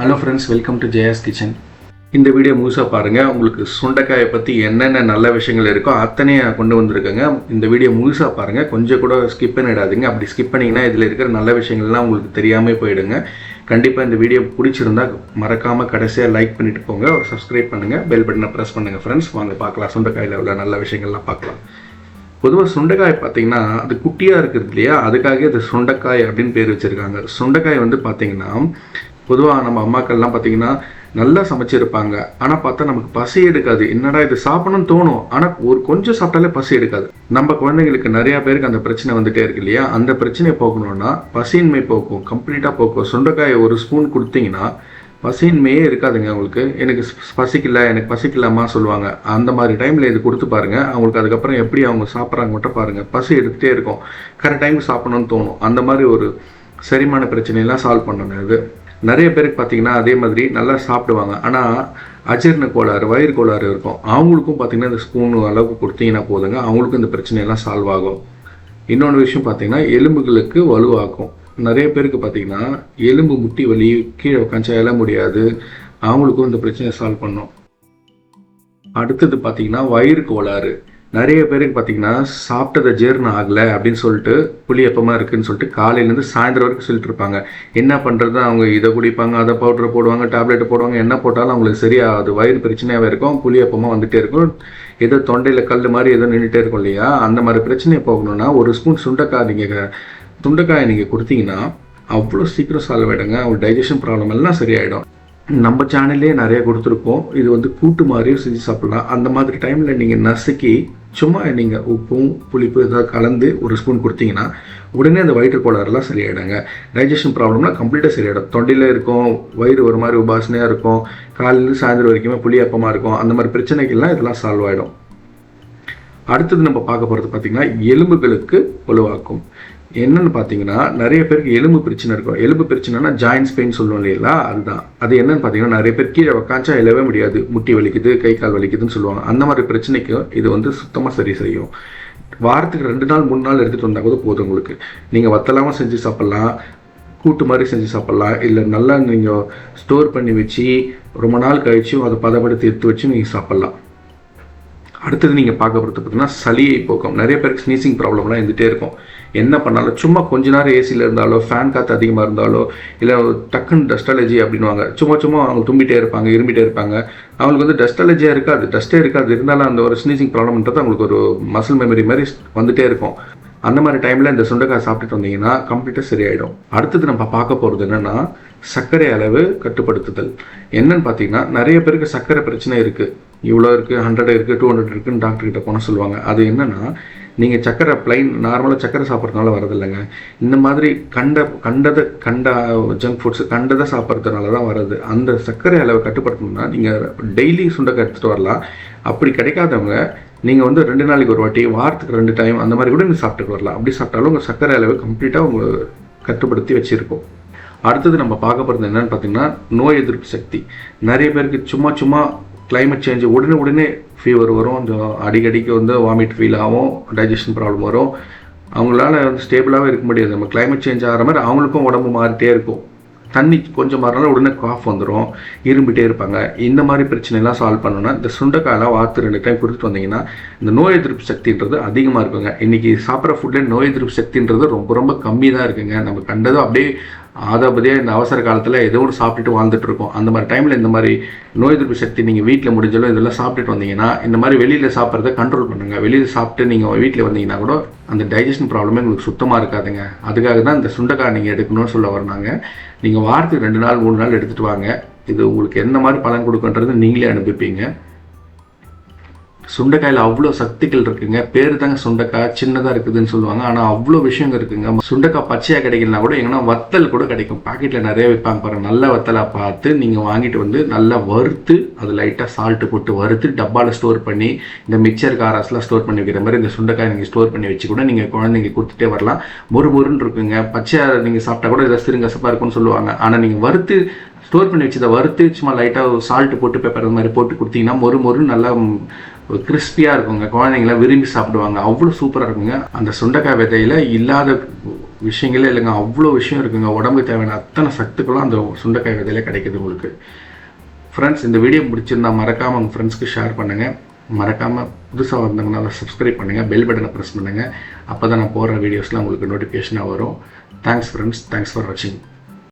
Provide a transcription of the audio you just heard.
Hello friends welcome to Jaya's kitchen இந்த video முழுசாக பாருங்கள் உங்களுக்கு சுண்டைக்காயை பற்றி என்னென்ன நல்ல விஷயங்கள் இருக்கோ அத்தனையும் கொண்டு வந்திருக்கேங்க. இந்த வீடியோ முழுசாக பாருங்கள் கொஞ்சம் கூட ஸ்கிப் பண்ணிடாதீங்க அப்படி ஸ்கிப் பண்ணிங்கன்னா இதில் இருக்கிற நல்ல விஷயங்கள்லாம் உங்களுக்கு தெரியாமல் போயிடுங்க. கண்டிப்பாக இந்த வீடியோ பிடிச்சிருந்தா மறக்காமல் கடைசியாக லைக் பண்ணிட்டு போங்க. சப்ஸ்கிரைப் பண்ணுங்கள் பெல் பட்டனை ப்ரெஸ் பண்ணுங்கள் ஃப்ரெண்ட்ஸ் வாங்க பார்க்கலாம். சுண்டைக்காயில் உள்ள நல்ல விஷயங்கள்லாம் பார்க்கலாம். பொதுவாக சுண்டைக்காய் பார்த்தீங்கன்னா அது குட்டியாக இருக்கிறது இல்லையா? அதுக்காக அது சுண்டைக்காய் அப்படின்னு பேர் வச்சுருக்காங்க. சுண்டைக்காய் வந்து பார்த்தீங்கன்னா பொதுவாக நம்ம அம்மாக்கள்லாம் பார்த்தீங்கன்னா நல்லா சமைச்சிருப்பாங்க. ஆனால் பார்த்தா நமக்கு பசி எடுக்காது. என்னடா இது சாப்பிடணும்னு தோணும். ஆனால் ஒரு கொஞ்சம் சாப்பிட்டாலே பசி எடுக்காது. நம்ம குழந்தைங்களுக்கு நிறைய பேருக்கு அந்த பிரச்சனை வந்துட்டே இருக்கு இல்லையா? அந்த பிரச்சனையை போக்கணும்னா பசியின்மை போக்கும் கம்ப்ளீட்டாக போக்கும். சுண்டைக்காயை ஒரு ஸ்பூன் கொடுத்தீங்கன்னா பசியின்மையே இருக்காதுங்க அவங்களுக்கு. எனக்கு பசிக்கல எனக்கு பசிக்கலாமா சொல்லுவாங்க. அந்த மாதிரி டைமில் இது கொடுத்து பாருங்கள் அவங்களுக்கு அதுக்கப்புறம் எப்படி அவங்க சாப்பிட்றாங்க மட்டும் பாருங்கள் பசி எடுத்துகிட்டே இருக்கும். கரெக்ட் டைமுக்கு சாப்பிடணும்னு தோணும். அந்த மாதிரி ஒரு செரிமான பிரச்சனையெல்லாம் சால்வ் பண்ணணும் இது. நிறைய பேருக்கு பார்த்தீங்கன்னா அதே மாதிரி நல்லா சாப்பிடுவாங்க. ஆனால் அஜீர்ண கோளாறு வயிறு கோளாறு இருக்கும். அவங்களுக்கும் பார்த்தீங்கன்னா இந்த ஸ்பூன் அளவுக்கு கொடுத்தீங்கன்னா போதுங்க. அவங்களுக்கும் இந்த பிரச்சனையெல்லாம் சால்வ் ஆகும். இன்னொன்று விஷயம் பார்த்தீங்கன்னா எலும்புகளுக்கு வலுவாக்கும். நிறைய பேருக்கு பார்த்தீங்கன்னா எலும்பு முட்டி வலி கீழே உட்காந்து எழ முடியாது. அவங்களுக்கும் இந்த பிரச்சனையை சால்வ் பண்ணும். அடுத்தது பார்த்தீங்கன்னா வயிறு கோளாறு. நிறைய பேருக்கு பார்த்தீங்கன்னா சாப்பிட்டதை ஜீரணம் ஆகலை அப்படின்னு சொல்லிட்டு புளியப்பமாக இருக்குன்னு சொல்லிட்டு காலையிலேருந்து சாயந்தரம் வரைக்கும் சொல்லிட்டு இருப்பாங்க. என்ன பண்ணுறது அவங்க இதை குடிப்பாங்க அதை பவுடர் போடுவாங்க டேப்லெட் போடுவாங்க என்ன போட்டாலும் அவங்களுக்கு சரியாகாது. வயிறு பிரச்சனையாகவே இருக்கும் புளியப்பமாக வந்துகிட்டே இருக்கும். ஏதோ தொண்டையில் கல் மாதிரி ஏதோ நின்றுட்டே இருக்கும் இல்லையா? அந்த மாதிரி பிரச்சனையை போகணும்னா ஒரு ஸ்பூன் சுண்டைக்காய் நீங்கள் துண்டைக்காயை நீங்கள் கொடுத்தீங்கன்னா அவ்வளோ சீக்கிரம் சால்வ் ஆகிடுங்க அவங்க டைஜஷன் ப்ராப்ளம் எல்லாம் சரியாயிடும். நம்ம சேனல்லே நிறைய கொடுத்துருக்கோம் இது வந்து கூட்டு மாதிரியும் செஞ்சு சாப்பிடலாம். அந்த மாதிரி டைமில் நீங்கள் நசுக்கி சும்மா நீங்கள் உப்பும் புளிப்பு ஏதாவது கலந்து ஒரு ஸ்பூன் கொடுத்தீங்கன்னா உடனே அந்த வயிற்று கோளாறுலாம் சரியாயிடுங்க. டைஜஷன் ப்ராப்ளம்லாம் கம்ப்ளீட்டாக சரியாயிடும். தொண்டையில் இருக்கும் வயிறு ஒரு மாதிரி உபாசனையாக இருக்கும் காலையிலேருந்து சாயந்தரம் வரைக்குமே புளியப்பமாக இருக்கும். அந்த மாதிரி பிரச்சனைகள்லாம் இதெல்லாம் சால்வ் ஆகிடும் அடுத்தது நம்ம பார்க்க போகிறது பார்த்தீங்கன்னா எலும்புகளுக்கு வலுவாக்கும். என்னன்னு பார்த்தீங்கன்னா நிறைய பேருக்கு எலும்பு பிரச்சனை இருக்கும். எலும்பு பிரச்சனைனா ஜாயின்ஸ் பெயின் சொல்லுவோம் இல்லைங்களா அதுதான். அது என்னன்னு பார்த்தீங்கன்னா நிறைய பேர் கீழே உக்காஞ்சா எழவே முடியாது. முட்டி வலிக்குது கை கால் வலிக்குதுன்னு சொல்லுவாங்க. அந்த மாதிரி பிரச்சனைக்கு இது வந்து சுத்தமாக சரி செய்யும். வாரத்துக்கு ரெண்டு நாள் மூணு நாள் எடுத்துகிட்டு வந்தால் கூட போதும் உங்களுக்கு. நீங்கள் வத்தலாமல் செஞ்சு சாப்பிட்லாம். கூட்டு மாதிரி செஞ்சு சாப்பிட்லாம். இல்லை நல்லா நீங்கள் ஸ்டோர் பண்ணி வச்சு ரொம்ப நாள் கழிச்சும் அதை பதப்படுத்தி எடுத்து வச்சு நீங்கள் சாப்பிட்லாம். அடுத்தது நீங்கள் பார்க்க போகிறது பார்த்தீங்கன்னா சளியை போக்கும். நிறைய பேருக்கு ஸ்னீசிங் ப்ராப்ளம்லாம் இருந்துகிட்டே இருக்கும். என்ன பண்ணாலும் சும்மா கொஞ்ச நேரம் ஏசியில் இருந்தாலோ ஃபேன் காற்று அதிகமாக இருந்தாலோ இல்லை டக்குன்னு டஸ்டாலஜி அப்படின்வாங்க சும்மா சும்மா அவங்க தும்பிட்டே இருப்பாங்க இருமிட்டே இருப்பாங்க. அவங்களுக்கு வந்து டஸ்டாலஜியாக இருக்காது டஸ்ட்டே இருக்காது. இருந்தாலும் அந்த ஒரு ஸ்னீசிங் ப்ராப்ளம்ன்றது அவங்களுக்கு ஒரு மசில் மெமரி மாதிரி வந்துகிட்டே இருக்கும். அந்த மாதிரி டைமில் இந்த சுண்டைக்காய் சாப்பிட்டுட்டு வந்தீங்கன்னா கம்ப்ளீட்டாக சரியாயிடும். அடுத்தது நம்ம பார்க்க போகிறது என்னென்னா சர்க்கரை அளவு கட்டுப்படுத்துதல். என்னன்னு பார்த்தீங்கன்னா நிறைய பேருக்கு சர்க்கரை பிரச்சனை இருக்குது இவ்வளோ இருக்குது ஹண்ட்ரட் இருக்குது டூ ஹண்ட்ரட் இருக்குன்னு டாக்டர் கிட்ட போனால் சொல்லுவாங்க. அது என்னென்னா நீங்கள் சக்கரை ப்ளைன் நார்மலாக சக்கரை சாப்பிட்றதுனால வரதில்லைங்க இந்த மாதிரி கண்ட கண்டதை கண்ட ஜங்க் ஃபுட்ஸ் கண்டதை சாப்பிட்றதுனால தான் வருது அந்த சர்க்கரை அளவை கட்டுப்படுத்தணும்னா நீங்கள் டெய்லி சுண்டக்காய் எடுத்துகிட்டு வரலாம். அப்படி கிடைக்காதவங்க நீங்கள் வந்து ரெண்டு நாளைக்கு ஒரு வாட்டி வாரத்துக்கு ரெண்டு டைம் அந்த மாதிரி கூட நீங்கள் சாப்பிட்டுட்டு வரலாம். அப்படி சாப்பிட்டாலும் உங்கள் சர்க்கரை அளவு கம்ப்ளீட்டாக உங்கள் கட்டுப்படுத்தி வச்சுருக்கோம். அடுத்தது நம்ம பார்க்க போகிறது என்னன்னு பார்த்தீங்கன்னா நோய் எதிர்ப்பு சக்தி. நிறைய பேருக்கு சும்மா சும்மா கிளைமேட் சேஞ்ச் உடனே உடனே ஃபீவர் வரும் இந்த அடிக்கடிக்கு வந்து வாமிட் ஃபீல் ஆகும் டைஜஷன் ப்ராப்ளம் வரும். அவங்களால வந்து ஸ்டேபிளாகவே இருக்க முடியாது. நம்ம கிளைமேட் சேஞ்ச் ஆகிற மாதிரி அவங்களுக்கும் உடம்பு மாறிட்டே இருக்கும். தண்ணி கொஞ்சம் மாறினாலும் உடனே காஃப் வந்துடும் இரும்பிட்டே இருப்பாங்க. இந்த மாதிரி பிரச்சனைலாம் சால்வ் பண்ணணும்னா இந்த சுண்டைக்காயெல்லாம் வாத்து ரெண்டு டைம் கொடுத்துட்டு வந்தீங்கன்னா இந்த நோய் எதிர்ப்பு சக்தின்றது அதிகமாக இருக்குங்க. இன்றைக்கி சாப்பிட்ற ஃபுட்டில் நோய் எதிர்ப்பு சக்தின்றது ரொம்ப ரொம்ப கம்மி தான் இருக்குங்க. நம்ம கண்டதும் அப்படியே ஆதாபதியாக இந்த அவசர காலத்தில் ஏதோ ஒன்று சாப்பிட்டுட்டு வாழ்ந்துட்டு இருக்கோம். அந்த மாதிரி டைமில் இந்த மாதிரி நோய் எதிர்ப்பு சக்தி நீங்கள் வீட்டில் முடிஞ்சாலும் இதெல்லாம் சாப்பிட்டுட்டு வந்தீங்கன்னா இந்த மாதிரி வெளியில் சாப்பிட்றத கண்ட்ரோல் பண்ணுங்கள் வெளியில் சாப்பிட்டு நீங்கள் வீட்டில் வந்தீங்கன்னா கூட அந்த டைஜஷன் ப்ராப்ளமே உங்களுக்கு சுத்தமாக இருக்காதுங்க. அதுக்காக தான் இந்த சுண்டைக்காய் நீங்கள் எடுக்கணும்னு சொல்ல வர்றாங்க. நீங்கள் வாரத்துக்கு ரெண்டு நாள் மூணு நாள் எடுத்துகிட்டு வாங்க. இது உங்களுக்கு என்ன மாதிரி பலன் கொடுக்குன்றது நீங்களே அனுப்பிப்பீங்க சுண்டைக்காயில் அவ்வளோ சக்திகள் இருக்குங்க. பேர் தாங்க சுண்டைக்காய் சின்னதாக இருக்குதுன்னு சொல்லுவாங்க. ஆனால் அவ்வளோ விஷயங்கள் இருக்குங்க. சுண்டைக்காய் பச்சையாக கிடைக்கலனா கூட எங்கன்னா வத்தல் கூட கிடைக்கும். பாக்கெட்டில் நிறைய விற்பாங்க பாருங்கள் நல்ல வத்தலாக பார்த்து நீங்கள் வாங்கிட்டு வந்து நல்லா வறுத்து அது லைட்டாக சால்ட்டு போட்டு வறுத்து டப்பாவில் ஸ்டோர் பண்ணி இந்த மிக்சர் காராஸ்லாம் ஸ்டோர் பண்ணி வைக்கிற மாதிரி இந்த சுண்டைக்காய் நீங்கள் ஸ்டோர் பண்ணி வச்சு கூட நீங்கள் குழந்தைங்க கொடுத்துட்டே வரலாம். மொறு மொறுன்னு இருக்குங்க. பச்சையாக நீங்கள் சாப்பிட்டா கூட இதை சிறுங்கசப்பாக இருக்கும்னு சொல்லுவாங்க. ஆனால் நீங்கள் வறுத்து ஸ்டோர் பண்ணி வச்சதை வறுத்து சும்மா லைட்டாக சால்ட்டு போட்டு பேப்பர் அது மாதிரி போட்டு கொடுத்தீங்கன்னா மொறு மொறு நல்லா ஒரு கிறிஸ்பியாக இருக்குங்க. குழந்தைங்களாம் விரும்பி சாப்பிடுவாங்க. அவ்வளோ சூப்பராக இருக்குங்க. அந்த சுண்டைக்காய் விதையில் இல்லாத விஷயங்களே இல்லைங்க. அவ்வளோ விஷயம் இருக்குங்க. உடம்புக்கு தேவையான அத்தனை சத்துக்களும் அந்த சுண்டைக்காய் விதையில கிடைக்குது உங்களுக்கு. ஃப்ரெண்ட்ஸ் இந்த வீடியோ பிடிச்சிருந்தா மறக்காமல் உங்கள் ஃப்ரெண்ட்ஸ்க்கு ஷேர் பண்ணுங்கள் மறக்காமல் புதுசாக வந்தாங்கன்னா அதை சப்ஸ்கிரைப் பண்ணுங்கள் பெல் பட்டனை ப்ரெஸ் பண்ணுங்கள் அப்போ தான் நான் போடுற வீடியோஸ்லாம் உங்களுக்கு நோட்டிஃபிகேஷனாக வரும். தேங்க்ஸ் ஃப்ரெண்ட்ஸ் தேங்க்ஸ் ஃபார் வாட்சிங்